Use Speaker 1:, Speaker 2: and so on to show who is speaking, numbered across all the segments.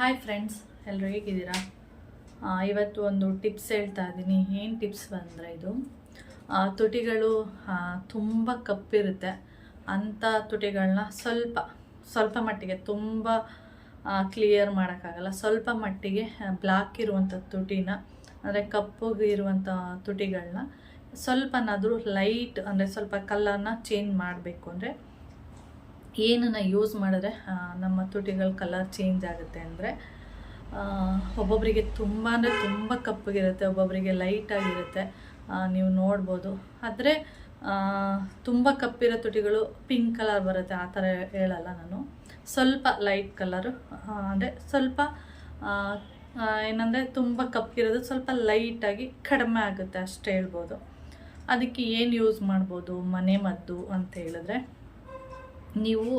Speaker 1: Hi friends ಎಲ್ಲರೂ ಹೇಗಿದ್ದೀರಾ? ಇವತ್ತು ಒಂದು ಟಿಪ್ಸ್ ಹೇಳ್ತಾ ಇದ್ದೀನಿ. ಏನು ಟಿಪ್ಸ್ ಬಂದರೆ ಇದು? ತುಟಿಗಳು ತುಂಬ ಕಪ್ಪಿರುತ್ತೆ. ಅಂಥ ತುಟಿಗಳನ್ನ ಸ್ವಲ್ಪ ಸ್ವಲ್ಪ ಮಟ್ಟಿಗೆ, ತುಂಬ ಕ್ಲಿಯರ್ ಮಾಡೋಕ್ಕಾಗಲ್ಲ. ಸ್ವಲ್ಪ ಮಟ್ಟಿಗೆ ಬ್ಲ್ಯಾಕ್ ಇರುವಂಥ ತುಟಿನ, ಅಂದರೆ ಕಪ್ಪಗೆ ಇರುವಂಥ ತುಟಿಗಳನ್ನ ಸ್ವಲ್ಪನಾದರೂ ಲೈಟ್ ಅಂದರೆ ಸ್ವಲ್ಪ ಕಲರ್ನ ಚೇಂಜ್ ಮಾಡಬೇಕು ಅಂದರೆ ಏನನ್ನ ಯೂಸ್ ಮಾಡಿದ್ರೆ ನಮ್ಮ ತುಟಿಗಳ ಕಲರ್ ಚೇಂಜ್ ಆಗುತ್ತೆ ಅಂದರೆ ಒಬ್ಬೊಬ್ಬರಿಗೆ ತುಂಬ ಅಂದರೆ ತುಂಬ ಕಪ್ಪಗಿರುತ್ತೆ ಒಬ್ಬೊಬ್ಬರಿಗೆ ಲೈಟಾಗಿರುತ್ತೆ ನೀವು ನೋಡ್ಬೋದು. ಆದರೆ ತುಂಬ ಕಪ್ಪಿರೋ ತುಟಿಗಳು ಪಿಂಕ್ ಕಲರ್ ಬರುತ್ತೆ, ಆ ಥರ ಹೇಳಲ್ಲ ನಾನು. ಸ್ವಲ್ಪ ಲೈಟ್ ಕಲರು ಅಂದರೆ ಸ್ವಲ್ಪ ಏನಂದರೆ ತುಂಬ ಕಪ್ಪಿರೋದು ಸ್ವಲ್ಪ ಲೈಟಾಗಿ ಕಡಿಮೆ ಆಗುತ್ತೆ ಅಷ್ಟೇ ಹೇಳ್ಬೋದು. ಅದಕ್ಕೆ ಏನು ಯೂಸ್ ಮಾಡ್ಬೋದು ಮನೆ ಮದ್ದು ಅಂತ ಹೇಳಿದ್ರೆ? ನೀವು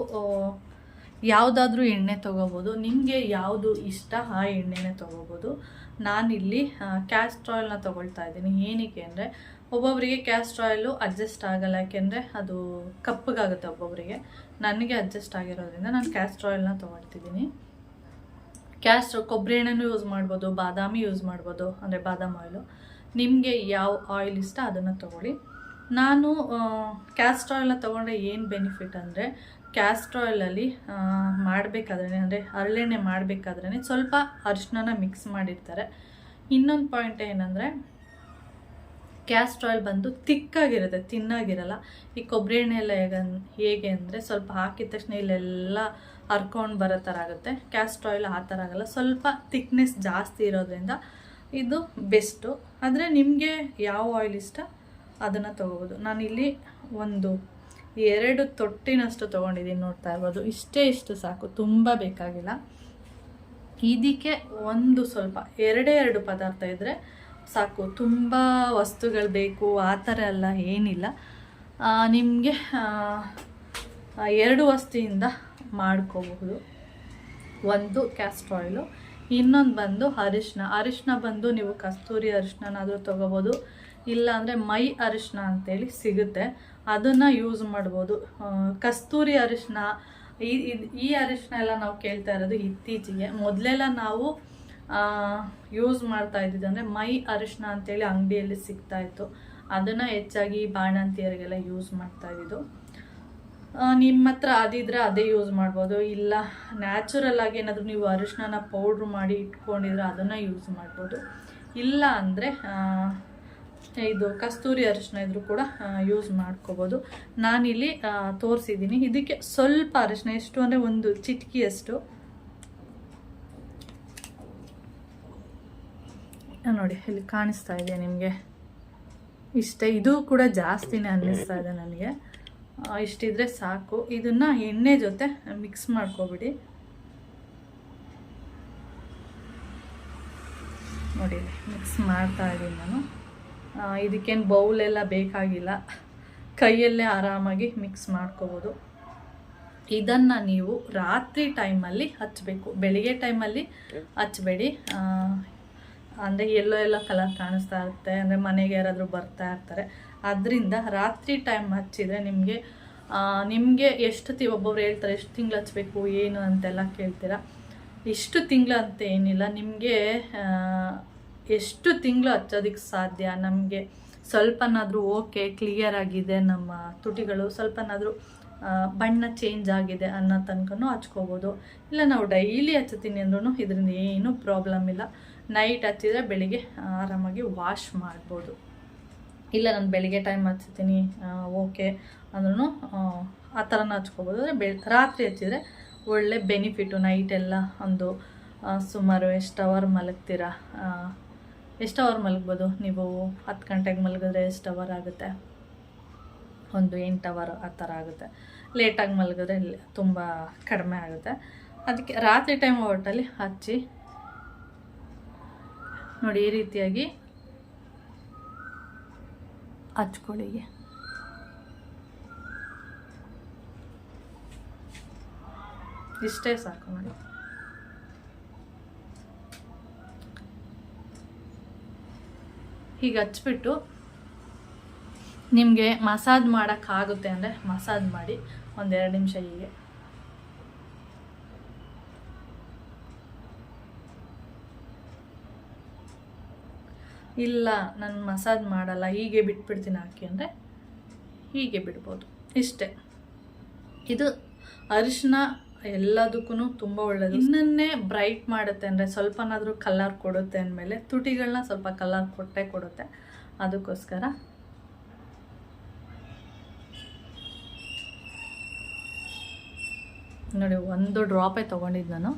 Speaker 1: ಯಾವುದಾದ್ರೂ ಎಣ್ಣೆ ತೊಗೋಬೋದು. ನಿಮಗೆ ಯಾವುದು ಇಷ್ಟ, ಆ ಎಣ್ಣೆನೇ ತೊಗೋಬೋದು. ನಾನಿಲ್ಲಿ ಕ್ಯಾಸ್ಟ್ರ್ ಆಯಿಲ್ನ ತೊಗೊಳ್ತಾ ಇದ್ದೀನಿ. ಏನಕ್ಕೆ ಅಂದರೆ ಒಬ್ಬೊಬ್ಬರಿಗೆ ಕ್ಯಾಸ್ಟ್ರ್ ಆಯಿಲು ಅಡ್ಜಸ್ಟ್ ಆಗಲ್ಲ. ಯಾಕೆಂದರೆ, ಅದು ಕಪ್ಪಗಾಗುತ್ತೆ ಒಬ್ಬೊಬ್ಬರಿಗೆ ನನಗೆ ಅಡ್ಜಸ್ಟ್ ಆಗಿರೋದ್ರಿಂದ ನಾನು ಕ್ಯಾಸ್ಟ್ರ್ ಆಯಿಲ್ನ ತೊಗೊಳ್ತಿದ್ದೀನಿ. ಕ್ಯಾಸ್ಟ್ರ್ ಕೊಬ್ಬರಿ ಎಣ್ಣೆನೂ ಯೂಸ್ ಮಾಡ್ಬೋದು. ಬಾದಾಮಿ ಯೂಸ್ ಮಾಡ್ಬೋದು. ಅಂದರೆ ಬಾದಾಮ್ ಆಯಿಲು ನಿಮಗೆ ಯಾವ ಆಯಿಲ್ ಇಷ್ಟ, ಅದನ್ನು ತೊಗೊಳ್ಳಿ. ನಾನು ಕ್ಯಾಸ್ಟ್ ಆಯಿಲ್ನ ತೊಗೊಂಡ್ರೆ ಏನು ಬೆನಿಫಿಟ್ ಅಂದರೆ ಕ್ಯಾಸ್ಟ್ ಆಯಿಲಲ್ಲಿ ಮಾಡಬೇಕಾದ್ರೆ ಅಂದರೆ ಹರಳೆಣ್ಣೆ ಮಾಡಬೇಕಾದ್ರೆ ಸ್ವಲ್ಪ ಅರಿಶಿನ ಮಿಕ್ಸ್ ಮಾಡಿರ್ತಾರೆ. ಇನ್ನೊಂದು ಪಾಯಿಂಟ್ ಏನಂದರೆ ಕ್ಯಾಸ್ಟ್ ಆಯಿಲ್ ಬಂದು ತಿಕ್ಕಾಗಿರುತ್ತೆ, ತಿನ್ನಾಗಿರಲ್ಲ. ಈ ಕೊಬ್ಬರಿ ಎಣ್ಣೆ ಎಲ್ಲ ಹೇಗೆ ಹೇಗೆ ಅಂದರೆ ಸ್ವಲ್ಪ ಹಾಕಿದ ತಕ್ಷಣ ಇಲ್ಲೆಲ್ಲ ಹರ್ಕೊಂಡು ಬರೋ ಥರ ಆಗುತ್ತೆ. ಕ್ಯಾಸ್ಟ್ ಆಯಿಲ್ ಆ ಥರ ಆಗಲ್ಲ, ಸ್ವಲ್ಪ ತಿಕ್ನೆಸ್ ಜಾಸ್ತಿ ಇರೋದ್ರಿಂದ ಇದು ಬೆಸ್ಟು ಆದರೆ ನಿಮಗೆ ಯಾವ ಆಯಿಲ್ ಇಷ್ಟ? ಅದನ್ನು ತೊಗೋಬೋದು. ನಾನಿಲ್ಲಿ ಒಂದು ಎರಡು ತೊಟ್ಟಿನಷ್ಟು ತೊಗೊಂಡಿದ್ದೀನಿ ನೋಡ್ತಾ ಇರ್ಬೋದು. ಇಷ್ಟೇ ಇಷ್ಟು ಸಾಕು, ತುಂಬ ಬೇಕಾಗಿಲ್ಲ. ಇದಕ್ಕೆ ಒಂದು ಸ್ವಲ್ಪ, ಎರಡೇ ಎರಡು ಪದಾರ್ಥ ಇದ್ದರೆ ಸಾಕು. ತುಂಬ ವಸ್ತುಗಳು ಬೇಕು, ಆ ಥರ ಎಲ್ಲ ಏನಿಲ್ಲ. ನಿಮಗೆ ಎರಡು ವಸ್ತಿಯಿಂದ ಮಾಡ್ಕೋಬಹುದು. ಒಂದು ಕ್ಯಾಸ್ಟ್ ಆಯಿಲು ಇನ್ನೊಂದು ಬಂದು ಅರಿಶಿನ ಅರಿಶಿನ ಬಂದು ನೀವು ಕಸ್ತೂರಿ ಅರಿಶಿನಾದರೂ ತೊಗೋಬೋದು. ಇಲ್ಲ ಅಂದರೆ ಮೈ ಅರಿಶಿನ ಅಂತೇಳಿ ಸಿಗುತ್ತೆ. ಅದನ್ನು ಯೂಸ್ ಮಾಡ್ಬೋದು. ಕಸ್ತೂರಿ ಅರಿಶಿನ ಈ ಅರಿಶಿನ ಎಲ್ಲ ನಾವು ಕೇಳ್ತಾ ಇರೋದು ಇತ್ತೀಚೆಗೆ. ಮೊದಲೆಲ್ಲ ನಾವು ಯೂಸ್ ಮಾಡ್ತಾ ಇದ್ದಿದ್ದು ಅಂದರೆ ಮೈ ಅರಿಶಿನ ಅಂತೇಳಿ ಅಂಗಡಿಯಲ್ಲಿ ಸಿಗ್ತಾ ಇತ್ತು. ಅದನ್ನು ಹೆಚ್ಚಾಗಿ ಬಾಣಂತಿಯರಿಗೆಲ್ಲ ಯೂಸ್ ಮಾಡ್ತಾ ಇದ್ದಿದ್ದು. ನಿಮ್ಮ ಹತ್ರ ಅದಿದ್ರೆ ಅದೇ ಯೂಸ್ ಮಾಡ್ಬೋದು. ಇಲ್ಲ ನ್ಯಾಚುರಲ್ ಆಗಿ ಏನಾದರೂ ನೀವು ಅರಿಶಿನ ಪೌಡ್ರ್ ಮಾಡಿ ಇಟ್ಕೊಂಡಿದ್ರೆ ಅದನ್ನು ಯೂಸ್ ಮಾಡ್ಬೋದು. ಇಲ್ಲ ಅಂದರೆ ಇದು ಕಸ್ತೂರಿ ಅರಿಶಿನ ಇದ್ರೂ ಕೂಡ ಯೂಸ್ ಮಾಡ್ಕೋಬೋದು. ನಾನಿಲ್ಲಿ ತೋರಿಸಿದ್ದೀನಿ. ಇದಕ್ಕೆ ಸ್ವಲ್ಪ ಅರಿಶಿನ, ಎಷ್ಟು ಅಂದರೆ ಒಂದು ಚಿಟಕಿಯಷ್ಟು. ನೋಡಿ, ಇಲ್ಲಿ ಕಾಣಿಸ್ತಾ ಇದೆ ನಿಮಗೆ. ಇಷ್ಟೇ, ಇದು ಕೂಡ ಜಾಸ್ತಿನೇ ಅನ್ನಿಸ್ತಾ ಇದೆ ನನಗೆ. ಇಷ್ಟಿದ್ರೆ ಸಾಕು. ಇದನ್ನ ಎಣ್ಣೆ ಜೊತೆ ಮಿಕ್ಸ್ ಮಾಡ್ಕೊಬಿಡಿ. ನೋಡಿ ಮಿಕ್ಸ್ ಮಾಡ್ತಾ ಇದ್ದೀನಿ ನಾನು. ಇದಕ್ಕೇನು ಬೌಲೆಲ್ಲ ಬೇಕಾಗಿಲ್ಲ. ಕೈಯಲ್ಲೇ ಆರಾಮಾಗಿ ಮಿಕ್ಸ್ ಮಾಡ್ಕೋಬೋದು. ಇದನ್ನು ನೀವು ರಾತ್ರಿ ಟೈಮಲ್ಲಿ ಹಚ್ಚಬೇಕು ಬೆಳಿಗ್ಗೆ ಟೈಮಲ್ಲಿ ಹಚ್ಚಬೇಡಿ ಅಂದರೆ ಎಲ್ಲೋ ಎಲ್ಲೋ ಕಲರ್ ಕಾಣಿಸ್ತಾ ಇರುತ್ತೆ. ಅಂದರೆ ಮನೆಗೆ ಯಾರಾದರೂ ಬರ್ತಾ ಇರ್ತಾರೆ. ಅದರಿಂದ ರಾತ್ರಿ ಟೈಮ್ ಹಚ್ಚಿದರೆ ನಿಮಗೆ ನಿಮಗೆ ಎಷ್ಟು ತಿ, ಒಬ್ಬೊಬ್ರು ಹೇಳ್ತಾರೆ, ಎಷ್ಟು ತಿಂಗಳು ಹಚ್ಚಬೇಕು ಏನು? ಅಂತೆಲ್ಲ ಕೇಳ್ತೀರಾ. ಇಷ್ಟು ತಿಂಗಳು ಅಂತ ಏನಿಲ್ಲ. ನಿಮಗೆ ಎಷ್ಟು ತಿಂಗಳು ಹಚ್ಚೋದಕ್ಕೆ ಸಾಧ್ಯ? ನಮಗೆ ಸ್ವಲ್ಪನಾದರೂ ಓಕೆ ಕ್ಲಿಯರ್ ಆಗಿದೆ ನಮ್ಮ ತುಟಿಗಳು. ಸ್ವಲ್ಪನಾದರೂ ಬಣ್ಣ ಚೇಂಜ್ ಆಗಿದೆ ಅನ್ನೋ ತನಕನೂ ಹಚ್ಕೋಬೋದು. ಇಲ್ಲ, ನಾವು ಡೈಲಿ ಹಚ್ಚುತ್ತೀನಿ ಅಂದ್ರೂ ಇದರಿಂದ ಏನೂ ಪ್ರಾಬ್ಲಮ್ ಇಲ್ಲ. ನೈಟ್ ಹಚ್ಚಿದರೆ ಬೆಳಿಗ್ಗೆ ಆರಾಮಾಗಿ ವಾಶ್ ಮಾಡ್ಬೋದು. ಇಲ್ಲ, ನಾನು ಬೆಳಿಗ್ಗೆ ಟೈಮ್ ಹಚ್ತೀನಿ ಓಕೆ ಅಂದ್ರೂ ಆ ಥರನೂ ಹಚ್ಕೋಬೋದು. ಅಂದರೆ ರಾತ್ರಿ ಹಚ್ಚಿದರೆ ಒಳ್ಳೆ ಬೆನಿಫಿಟ್ಟು ನೈಟೆಲ್ಲ ಒಂದು ಸುಮಾರು ಎಷ್ಟು ಅವರ್ ಮಲಗ್ತೀರಾ? ಎಷ್ಟು ಅವರ್ ಮಲಗ್ಬೋದು? ನೀವು ಹತ್ತು ಗಂಟೆಗೆ ಮಲಗಿದ್ರೆ ಎಷ್ಟು ಅವರ್ ಆಗುತ್ತೆ? ಒಂದು ಎಂಟು ಅವರ್ ಆ ಥರ ಆಗುತ್ತೆ. ಲೇಟಾಗಿ ಮಲಗಿದ್ರೆ ತುಂಬ ಕಡಿಮೆ ಆಗುತ್ತೆ. ಅದಕ್ಕೆ ರಾತ್ರಿ ಟೈಮ್ ಒಟ್ಟಲ್ಲಿ ಹಚ್ಚಿ, ನೋಡಿ ಈ ರೀತಿಯಾಗಿ ಹಚ್ಕೊಳ್ಳಿ. ಇಷ್ಟೇ ಸಾಕು ನೋಡಿ. ಹೀಗೆ ಹಚ್ಬಿಟ್ಟು ನಿಮಗೆ ಮಸಾಜ್ ಮಾಡೋಕ್ಕಾಗುತ್ತೆ ಅಂದರೆ ಮಸಾಜ್ ಮಾಡಿ ಒಂದೆರಡು ನಿಮಿಷ ಹೀಗೆ. ಇಲ್ಲ, ನಾನು ಮಸಾಜ್ ಮಾಡಲ್ಲ, ಹೀಗೆ ಬಿಟ್ಬಿಡ್ತೀನಿ ಹಾಕಿ ಅಂದರೆ ಹೀಗೆ ಬಿಡ್ಬೋದು. ಇಷ್ಟೇ. ಇದು ಅರಿಶಿನ ಎಲ್ಲದಕ್ಕೂ ತುಂಬ ಒಳ್ಳೆಯದು ಇನ್ನನ್ನೇ ಬ್ರೈಟ್ ಮಾಡುತ್ತೆ ಅಂದರೆ ಸ್ವಲ್ಪನಾದರೂ ಕಲರ್ ಕೊಡುತ್ತೆ ಅಂದಮೇಲೆ ತುಟಿಗಳನ್ನ ಸ್ವಲ್ಪ ಕಲರ್ ಕೊಟ್ಟೆ ಕೊಡುತ್ತೆ. ಅದಕ್ಕೋಸ್ಕರ. ನೋಡಿ, ಒಂದು ಡ್ರಾಪೇ ತೊಗೊಂಡಿದ್ದು ನಾನು.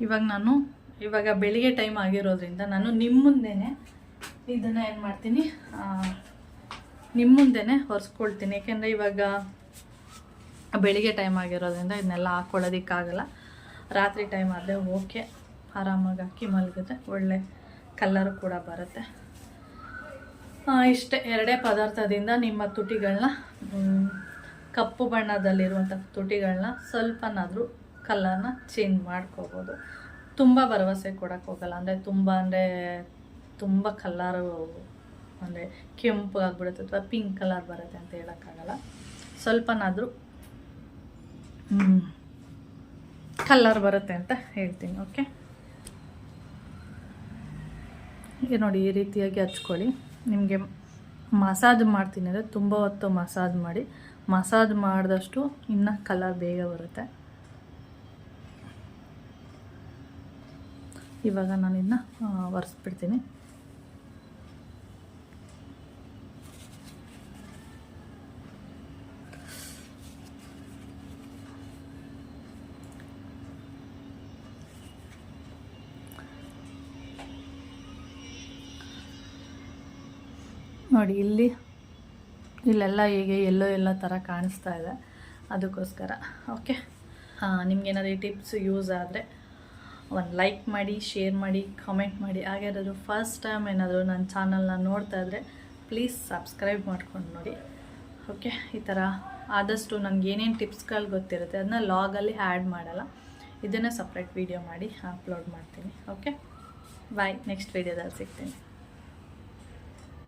Speaker 1: ಇವಾಗ ನಾನು ಇವಾಗ ಬೆಳಿಗ್ಗೆ ಟೈಮ್ ಆಗಿರೋದ್ರಿಂದ ನಾನು ನಿಮ್ಮ ಮುಂದೆನೆ ಇದನ್ನು ಏನು ಮಾಡ್ತೀನಿ ನಿಮ್ಮ ಮುಂದೆನೆ ಹೊರಿಸ್ಕೊಳ್ತೀನಿ ಯಾಕೆಂದರೆ ಇವಾಗ ಬೆಳಿಗ್ಗೆ ಟೈಮ್ ಆಗಿರೋದ್ರಿಂದ ಇದನ್ನೆಲ್ಲ ಹಾಕ್ಕೊಳ್ಳೋದಿಕ್ಕಾಗಲ್ಲ ರಾತ್ರಿ ಟೈಮ್ ಆದರೆ ಓಕೆ ಆರಾಮಾಗಿ ಅಕ್ಕಿ ಮಲಗಿದ್ರೆ ಒಳ್ಳೆ ಕಲ್ಲರು ಕೂಡ ಬರುತ್ತೆ. ಇಷ್ಟೇ, ಎರಡೇ ಪದಾರ್ಥದಿಂದ ನಿಮ್ಮ ತುಟಿಗಳನ್ನ ಕಪ್ಪು ಬಣ್ಣದಲ್ಲಿರುವಂಥ ತುಟಿಗಳನ್ನ ಸ್ವಲ್ಪನಾದರೂ ಕಲರ್ನ ಚೇಂಜ್ ಮಾಡ್ಕೋಬೋದು. ತುಂಬ ಭರವಸೆ ಕೊಡೋಕ್ಕೋಗಲ್ಲ ಅಂದರೆ ತುಂಬ ಅಂದರೆ ತುಂಬ ಕಲ್ಲರು ಅಂದರೆ ಕೆಂಪು ಆಗಿಬಿಡುತ್ತೆ ಅಥವಾ ಪಿಂಕ್ ಕಲರ್ ಬರುತ್ತೆ ಅಂತ ಹೇಳೋಕ್ಕಾಗಲ್ಲ. ಸ್ವಲ್ಪನಾದರೂ ಕಲ್ಲರ್ ಬರುತ್ತೆ ಅಂತ ಹೇಳ್ತೀನಿ ಓಕೆ ಈಗ ನೋಡಿ ಈ ರೀತಿಯಾಗಿ ಹಚ್ಕೊಳ್ಳಿ. ನಿಮಗೆ ಮಸಾಜ್ ಮಾಡ್ತೀನಿ ಅಂದರೆ ತುಂಬ ಹೊತ್ತು ಮಸಾಜ್ ಮಾಡಿ. ಮಸಾಜ್ ಮಾಡಿದಷ್ಟು ಇನ್ನೂ ಕಲರ್ ಬೇಗ ಬರುತ್ತೆ. ಇವಾಗ ನಾನು ಇದನ್ನ ಒರೆಸ್ಬಿಡ್ತೀನಿ. ನೋಡಿ, ಇಲ್ಲಿ, ಇಲ್ಲೆಲ್ಲ ಹೀಗೆ ಎಲ್ಲೋ ಎಲ್ಲೋ ಥರ ಕಾಣಿಸ್ತಾ ಇದೆ. ಅದಕ್ಕೋಸ್ಕರ, ಓಕೆ? ನಿಮ್ಗೇನಾದ್ರು ಈ ಟಿಪ್ಸ್ ಯೂಸ್ ಆದರೆ ಒಂದು ಲೈಕ್ ಮಾಡಿ, ಶೇರ್ ಮಾಡಿ, ಕಾಮೆಂಟ್ ಮಾಡಿ, ಹಾಗೆ ಯಾರಾದರೂ ಫಸ್ಟ್ ಟೈಮ್ ಏನಾದರೂ ನನ್ನ ಚಾನಲ್ನ ನೋಡ್ತಾ ಇದ್ದರೆ ಪ್ಲೀಸ್ ಸಬ್ಸ್ಕ್ರೈಬ್ ಮಾಡ್ಕೊಂಡು ನೋಡಿ. ಓಕೆ ಈ ಥರ ಆದಷ್ಟು ನನಗೆ ಏನೇನು ಟಿಪ್ಸ್ಗಳು ಗೊತ್ತಿರುತ್ತೆ ಅದನ್ನ ಲಾಗಲ್ಲಿ ಆ್ಯಡ್ ಮಾಡಲ್ಲ. ಇದನ್ನು ಸಪ್ರೇಟ್ ವೀಡಿಯೋ ಮಾಡಿ ಅಪ್ಲೋಡ್ ಮಾಡ್ತೀನಿ. ಓಕೆ ಬಾಯ್ ನೆಕ್ಸ್ಟ್ ವೀಡಿಯೋದಲ್ಲಿ ಸಿಗ್ತೀನಿ.